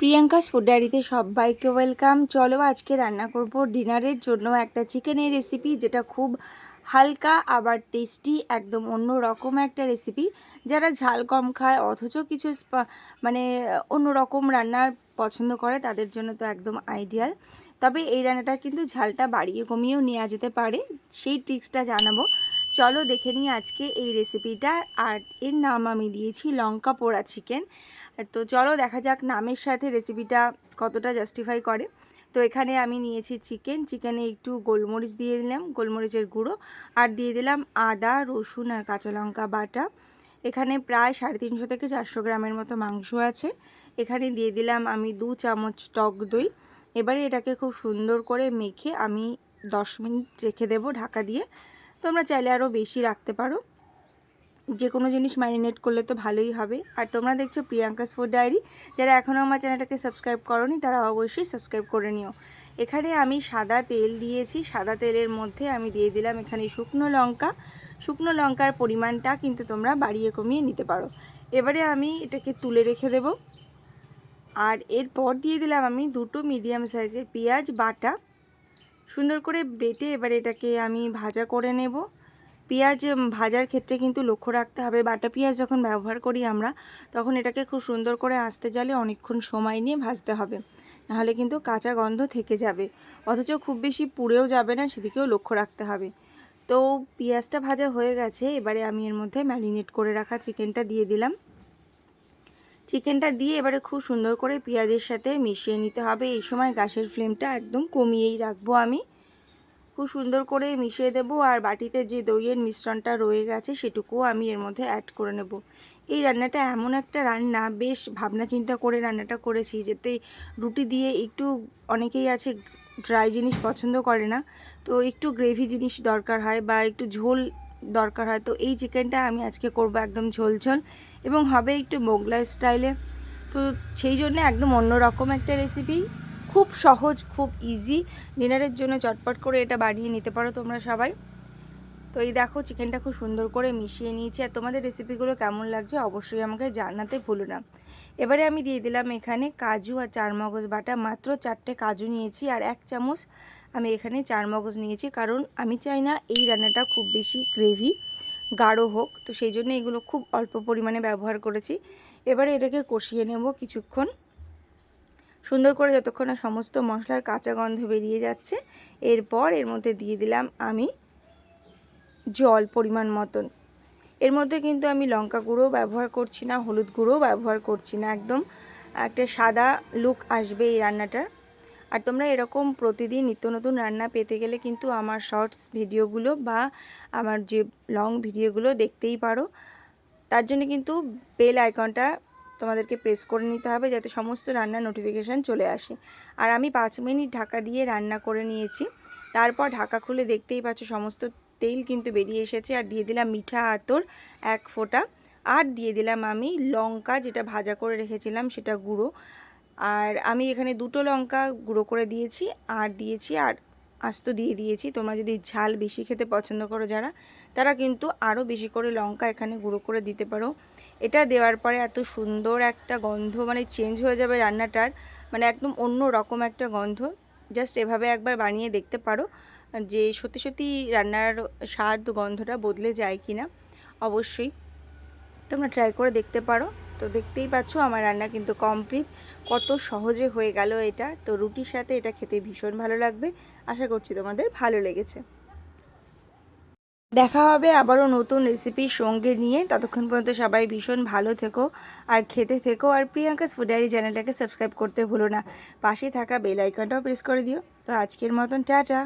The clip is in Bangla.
প্রিয়াঙ্কাস ফুড ডায়েরিতে সবাইকে ওয়েলকাম চলো আজকে রান্না করব ডিনারের জন্য একটা চিকেনের রেসিপি যেটা খুব হালকা আবার টেস্টি একদম অন্য রকম একটা রেসিপি যারা ঝাল কম খায়, অথচ কিছু মানে অন্য রকম রান্না পছন্দ করে, তাদের জন্য তো একদম আইডিয়াল তবে এই রান্নাটা কিন্তু ঝালটা বাড়িয়ে কমিয়েও নেওয়া যেতে পারে, সেই ট্রিক্সটা জানাব। চলো দেখে নিই আজকে এই রেসিপিটা আর এর নাম আমি দিয়েছি লঙ্কা পোড়া চিকেন তো চলো দেখা যাক নামের সাথে রেসিপিটা কতটা জাস্টিফাই করে। তো এখানে আমি নিয়েছি চিকেন চিকেনে একটু গোলমরিচ দিয়ে দিলাম, গোলমরিচের গুঁড়ো। আর দিয়ে দিলাম আদা, রসুন আর কাঁচা লঙ্কা বাটা। এখানে প্রায় সাড়ে তিনশো থেকে চারশো গ্রামের মতো মাংস আছে। এখানে দিয়ে দিলাম আমি দু চামচ টক দই। এবারে এটাকে খুব সুন্দর করে মেখে আমি দশ মিনিট রেখে দেবো ঢাকা দিয়ে। তোমরা চাইলে আরও বেশি রাখতে পারো। যে কোনো জিনিস ম্যারিনেট করলে তো ভালোই হবে। আর তোমরা দেখছ প্রিয়াঙ্কাস ফুড ডায়েরি যারা এখনও আমার চ্যানেলটাকে সাবস্ক্রাইব করনি, তারা অবশ্যই সাবস্ক্রাইব করে নিও। এখানে আমি সাদা তেল দিয়েছি। সাদা তেলের মধ্যে আমি দিয়ে দিলাম এখানে শুকনো লঙ্কা। শুকনো লঙ্কার পরিমাণটা কিন্তু তোমরা বাড়িয়ে কমিয়ে নিতে পারো। এবারে আমি এটাকে তুলে রেখে দেব। আর এরপর দিয়ে দিলাম আমি দুটো মিডিয়াম সাইজের পেঁয়াজ বাটা। সুন্দর করে বেটে এবারে এটাকে আমি ভাজা করে নেব। পেঁয়াজ ভাজার ক্ষেত্রে কিন্তু লক্ষ্য রাখতে হবে। বাটা পেঁয়াজ যখন ব্যবহার করি আমরা, তখন এটাকে খুব সুন্দর করে আস্তে জালে অনেকক্ষণ সময় নিয়ে ভাজতে হবে। নাহলে কিন্তু কাঁচা গন্ধ থেকে যাবে। অথচ খুব বেশি পুড়েও যাবে না, সেদিকেও লক্ষ্য রাখতে হবে। তো পেঁয়াজটা ভাজা হয়ে গেছে, এবারে আমি এর মধ্যে ম্যারিনেট করে রাখা চিকেনটা দিয়ে দিলাম। চিকেনটা দিয়ে এবারে খুব সুন্দর করে পেঁয়াজের সাথে মিশিয়ে নিতে হবে। এই সময় গ্যাসের ফ্লেমটা একদম কমিয়েই রাখব আমি। খুব সুন্দর করে মিশিয়ে দেব আর বাটিতে যে দইয়ের মিশ্রণটা রয়ে গেছে সেটুকুও আমি এর মধ্যে অ্যাড করে নেব। এই রান্নাটা এমন একটা রান্না, বেশ ভাবনা চিন্তা করে রান্নাটা করেছি যাতে রুটি দিয়ে একটু অনেকেই আছে ড্রাই জিনিস পছন্দ করে না, তো একটু গ্রেভি জিনিস দরকার হয় বা একটু ঝোল দরকার হয়, তো এই চিকেনটা আমি আজকে করব একদম ঝোল ঝোল এবং হবে একটু মোগলাই স্টাইলে তো সেই জন্য একদম অন্যরকম একটা রেসিপি খুব সহজ, খুব ইজি ডিনারের জন্য চটপট করে এটা বানিয়ে নিতে পারো তোমরা সবাই। তো এই দেখো চিকেনটা খুব সুন্দর করে মিশিয়ে নিয়েছি। আর তোমাদের রেসিপিগুলো কেমন লাগছে অবশ্যই আমাকে জানাতে ভুলো না। এবারে আমি দিয়ে দিলাম এখানে কাজু আর চারমগজ বাটা। মাত্র চারটে কাজু নিয়েছি আর এক চামচ আমি এখানে চারমগজ নিয়েছি। কারণ আমি চাই না এই রান্নাটা খুব বেশি গ্রেভি গাঢ় হোক। তো সেই জন্য এগুলো খুব অল্প পরিমাণে ব্যবহার করেছি। এবারে এটাকে কষিয়ে নেব কিছুক্ষণ। সুন্দর করে যতক্ষণ না সমস্ত মশলার কাঁচা গন্ধ বেরিয়ে যাচ্ছে, এরপর এর মধ্যে দিয়ে দিলাম আমি জল পরিমাণ মতন। এর মধ্যে কিন্তু আমি লঙ্কা গুঁড়ো ব্যবহার করছি না, হলুদ গুঁড়ো ব্যবহার করছি না, একদম একটা সাদা লুক আসবে এই রান্নাটার। আর তোমরা এরকম প্রতিদিন নিত্য নতুন রান্না পেতে গেলে কিন্তু আমার শর্টস ভিডিওগুলো বা আমার যে লং ভিডিওগুলো দেখতেই পারো। তার জন্য কিন্তু বেল আইকনটা তোমাদেরকে প্রেস করে নিতে হবে যাতে সমস্ত রান্নার নোটিফিকেশান চলে আসে। আর আমি পাঁচ মিনিট ঢাকা দিয়ে রান্না করে নিয়েছি। তারপর ঢাকা খুলে দেখতেই পাচ্ছ সমস্ত তেল কিন্তু বেরিয়ে এসেছে। আর দিয়ে দিলাম মিঠা আতর এক ফোঁটা। আর দিয়ে দিলাম আমি লঙ্কা যেটা ভাজা করে রেখেছিলাম সেটা গুঁড়ো। আর আমি এখানে দুটো লঙ্কা গুঁড়ো করে দিয়েছি। আর দিয়েছি আর আস্ত দিয়ে দিয়েছি। তোমরা যদি ঝাল বেশি খেতে পছন্দ করো যারা, তারা কিন্তু আরও বেশি করে লঙ্কা এখানে গুঁড়ো করে দিতে পারো। এটা দেওয়ার পরে এত সুন্দর একটা গন্ধ মানে চেঞ্জ হয়ে যাবে রান্নাটার মানে একদম অন্য রকম একটা গন্ধ। জাস্ট এভাবে একবার বানিয়ে দেখতে পারো যে সত্যি সত্যি রান্নার স্বাদ, গন্ধটা বদলে যায় কি না অবশ্যই তোমরা ট্রাই করে দেখতে পারো। তো দেখতেই পাচ্ছ আমার রান্না কিন্তু কমপ্লিট। কত সহজে হয়ে গেল এটা। তো রুটির সাথে এটা খেতে ভীষণ ভালো লাগবে। আশা করছি তোমাদের ভালো লেগেছে। দেখা হবে আবারও নতুন রেসিপির সঙ্গে নিয়ে। ততক্ষণ পর্যন্ত সবাই ভীষণ ভালো থেকো আর খেতে থেকো। আর প্রিয়াঙ্কাস ফুড ডায়েরি চ্যানেলটাকে সাবস্ক্রাইব করতে ভুলো না। পাশে থাকা বেল আইকনটাও প্রেস করে দিও। তো আজকের মতন, টাটা!